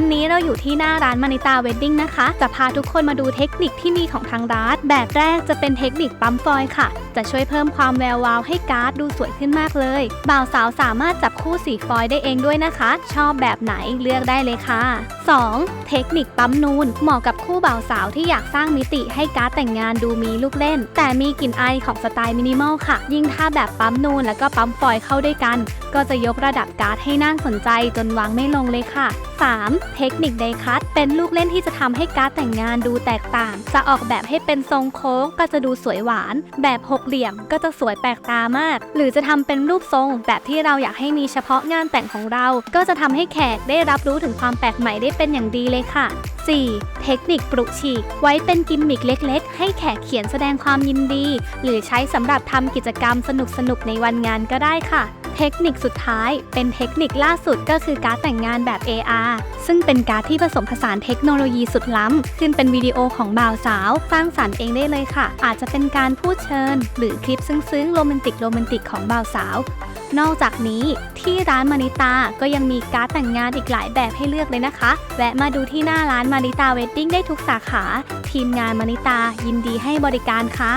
วันนี้เราอยู่ที่หน้าร้านมานิตาเวดดิ้งนะคะ จะพาทุกคนมาดูเทคนิคที่มีของทางร้านแบบแรกจะเป็นเทคนิคปั๊มฟอยล์ค่ะ จะช่วยเพิ่มความแวววาวให้การ์ดดูสวยขึ้นมากเลย บ่าวสาวสามารถจับคู่สีฟอยล์ได้เองด้วยนะคะ ชอบแบบไหนเลือกได้เลยค่ะ 2. เทคนิคปั๊มนูน เหมาะกับคู่บ่าวสาวที่อยากสร้างมิติให้การ์ดแต่งงานดูมีลูกเล่น แต่มีกลิ่นอายของสไตล์มินิมอลค่ะ ยิ่งถ้าแบบปั๊มนูนแล้วก็ปั๊มฟอยล์เข้าด้วยกัน ก็จะยกระดับการ์ดให้น่าสนใจจนวางไม่ลงเลยค่ะ 3. เทคนิคเดคัตเป็นลูกเล่นที่จะทำให้การ์ดแต่งงานดูแตกต่าง จะออกแบบให้เป็นทรงโค้งก็จะดูสวยหวาน แบบหกเหลี่ยมก็จะสวยแปลกตามาก หรือจะทำเป็นรูปทรงแบบที่เราอยากให้มีเฉพาะงานแต่งของเรา ก็จะทำให้แขกได้รับรู้ถึงความแปลกใหม่ได้เป็นอย่างดีเลยค่ะ 4. เทคนิคปลุกฉีก ไว้เป็นกิมมิคเล็กๆ ให้แขกเขียนแสดงความยินดี หรือใช้สำหรับทำกิจกรรมสนุกๆ ในวันงานก็ได้ค่ะ เทคนิคสุดท้าย เป็นเทคนิคล่าสุดก็คือการดแต่งงานแบบ AR ซึ่งเป็นการดที่ผสมผสานเทคโนโลยีสุดล้ำ ขึ้นเป็นวิดีโอของบ่าวสาว สร้างสรรค์เองได้เลยค่ะ อาจจะเป็นการพูดเชิญ หรือคลิปซึ้งๆโรแมนติกโรแมนติกของบ่าวสาว นอกจากนี้ที่ร้านมานิตาก็ยังมีการ์ดแต่งงานอีกหลายแบบให้เลือกเลยนะคะ แวะมาดูที่หน้าร้านมานิตาเวดดิ้งได้ทุกสาขา ทีมงานมานิตายินดีให้บริการค่ะ